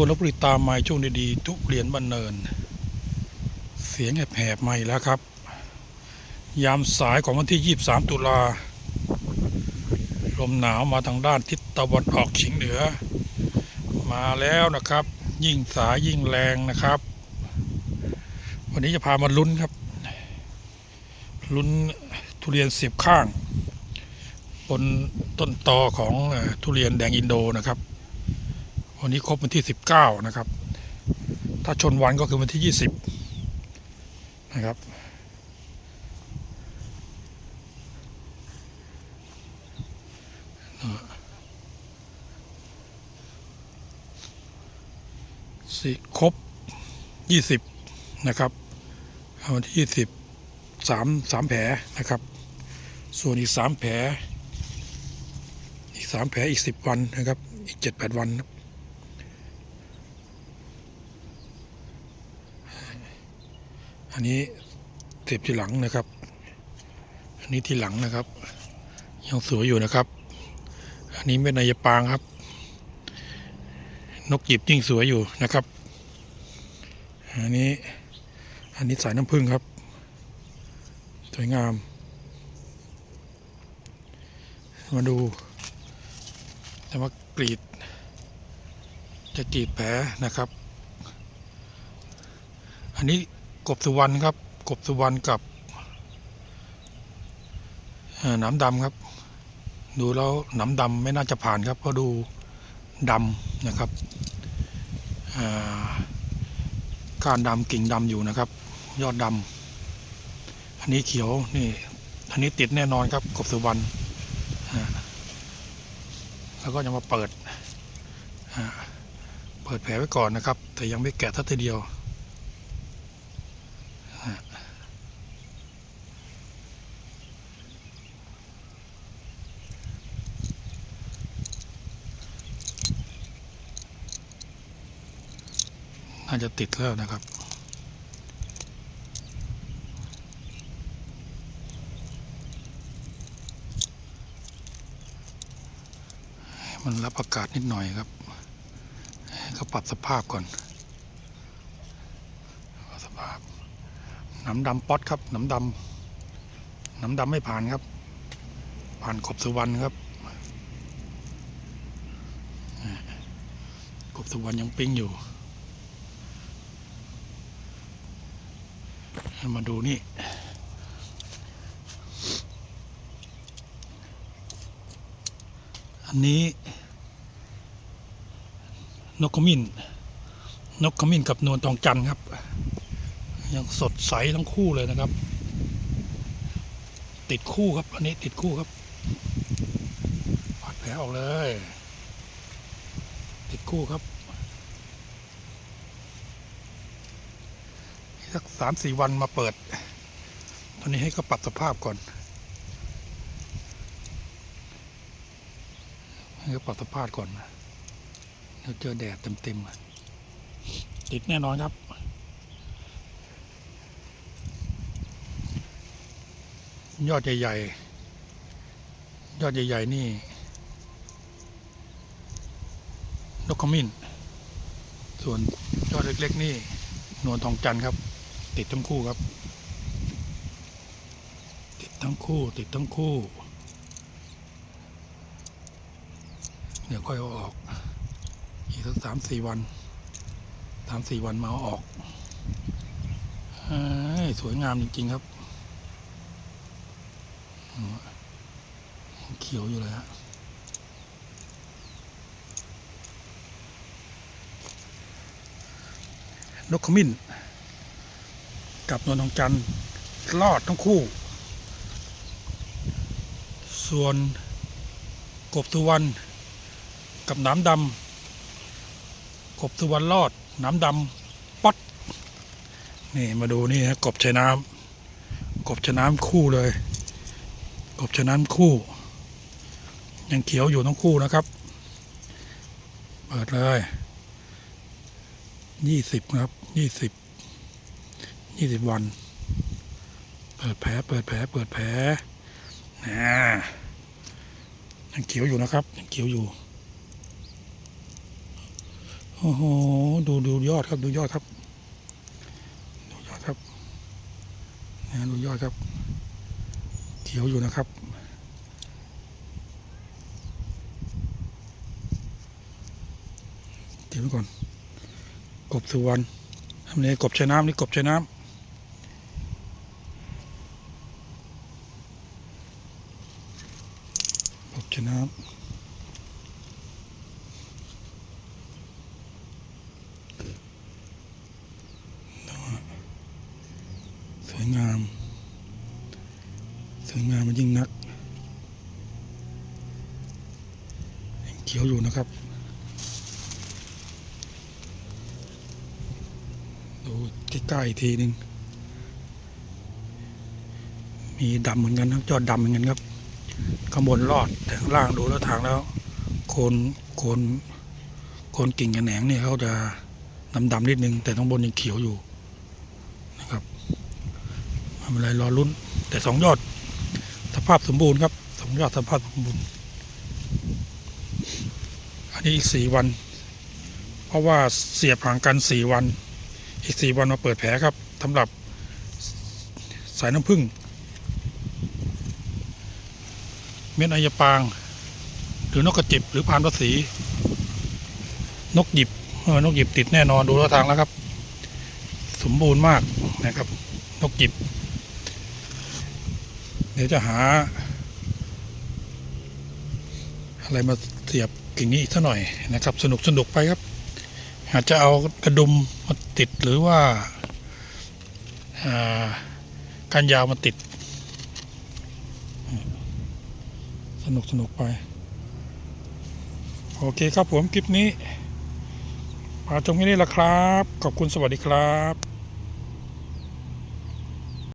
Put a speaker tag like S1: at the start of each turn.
S1: คนลบบุรีตามมาช่วงดีๆทุเรียนบ้านเนิน เสียงแหบๆมาอีกแล้วครับ ยามสายของวันที่ 23 ตุลา ลมหนาวมาทางด้านทิศตะวันออกเฉียงเหนือ มาแล้วนะครับ ยิ่งสายยิ่งแรงนะครับ วันนี้จะพามาลุ้นครับ ลุ้นทุเรียนสิบข้าง บนต้นตอของทุเรียนแดงอินโดนะครับ วันนี้ครบวันที่ 19 นะครับ ถ้าชนวันก็คือวันที่ 20 นะครับ สิครบ 20 นะครับวันที่ 20 3 3แผลนะครับ ส่วนอีก 3 แผล อีก 3 แผลอีก 10 วันนะครับ อีก 7-8 วันครับ อันนี้เสียบที่หลังนะครับ อันนี้ที่หลังนะครับ ยังสวยอยู่นะครับ อันนี้เม็ดนายปางครับ นกหยิบยิ่งสวยอยู่นะครับ อันนี้ อันนี้สายน้ำผึ้งครับ สวยงาม มาดูจะมากรีด จะกรีดแผลนะครับ อันนี้ กบสุวรรณครับ กบสุวรรณกับหน้ำดำครับ ดูแล้วหน้ำดำไม่น่าจะผ่านครับ เพราะดูดำนะครับก้านดำกิ่งดำอยู่นะครับ ยอดดำอันนี้เขียวนี่อันนี้ติดแน่นอนครับ กบสุวรรณแล้วก็จะมาเปิดเปิดแผลไว้ก่อนนะครับ แต่ยังไม่แกะทัทีเดียว น่าจะติดแล้วนะครับ มันรับอากาศนิดหน่อยครับให้เขาปรับสภาพก่อน สภาพ น้ำดำป๊อตครับ น้ำดำน้ำดำไม่ผ่านครับ ผ่านขบสุวรรณครับกบสุวรรณยังปิ้งอยู่ มาดูนี่ อันนี้ นกขมิ้น นกขมิ้นกับนวลทองจันครับ ยังสดใสทั้งคู่เลยนะครับ ติดคู่ครับ อันนี้ติดคู่ครับปัดแผลออกเลย ติดคู่ครับ สักสามสี่วันมาเปิด ตอนนี้ให้เขาปรับสภาพก่อน ให้เขาปรับสภาพก่อนเดี๋ยวเจอแดดเต็มๆติดแน่นอนครับยอดใหญ่ๆ ยอดใหญ่ๆ นี่นกขมิ้น ส่วนยอดเล็กๆ นี่ นวลทองจันทร์ครับ ติดทั้งคู่ครับ ติดทั้งคู่ ติดทั้งคู่ เดี๋ยวค่อยเอาออก อีกสักสามสี่วันสามสี่วันมาเอาออกอสวยงามจริง ๆ ครับ เขียวอยู่เลยฮะนกขมิ้น กับนวลทองจันทร์รอดทั้งคู่ ส่วนกบสุวรรณกับน้ำดำกบสุวรรณรอดน้ำดำป๊อดนี่มาดูนี่ฮะกบชายน้ำกบชายน้ำคู่เลย กบชายน้ำคู่ ยังเขียวอยู่ทั้งคู่นะครับ เปิดเลยยี่สิบครับยี่สิบ ยี่สิบวัน เปิดแผลเปิดแผลเปิดแผลนะยังเขียวอยู่นะครับยังเขียวอยู่โอ้โหดูดูยอดครับดูยอดครับ ดูยอดครับนะดูยอดครับ เขียวอยู่นะครับเดี๋ยวไว้ก่อน กบสุวรรณทำนี้กบช้น้ำนี่กบใช้น้ำกบใช้น้ำ สวยงาม สว ยิ่งนักเขียวอยู่นะครับ ดูใกล้ๆอีกทีหนึ่งมีดำเหมือนกันนะยอดดำเหมือนกันครับข้างบนรอดแต่ข้างล่างดูแล้วทางแล้ว โคนโคนโคนกิ่งกระแหนงเนี่ยเขาจะดำๆนิดนึง แต่ข้างบนยังเขียวอยู่นะครับทำอะไรรอลุ้นแต่สองยอด สภาพสมบูรณ์ครับสองยอดสภาพสมบูรณ์ อันนี้อีกสี่วัน เพราะว่าเสียบห่างกันสี่วัน อีกสี่วันมาเปิดแผลครับสำหรับสายน้ำผึ้งเม็ดอายปาง หรือนกกระจิบหรือพานภาษีนกหยิบเออนกหยิบติดแน่นอนดูท่าทางแล้วครับ สมบูรณ์มากนะครับ นกหยิบ เดี๋ยวจะหา อะไรมาเสียบกิ่งนี้อีกสักหน่อยนะครับ สนุกสนุกไปครับ อาจจะเอากระดุมมาติดหรือว่าอ่าการยาวมาติด สนุกสนุกไป โอเคครับผมคลิปนี้มาตรงนี้ละครับ ขอบคุณสวัสดีครับ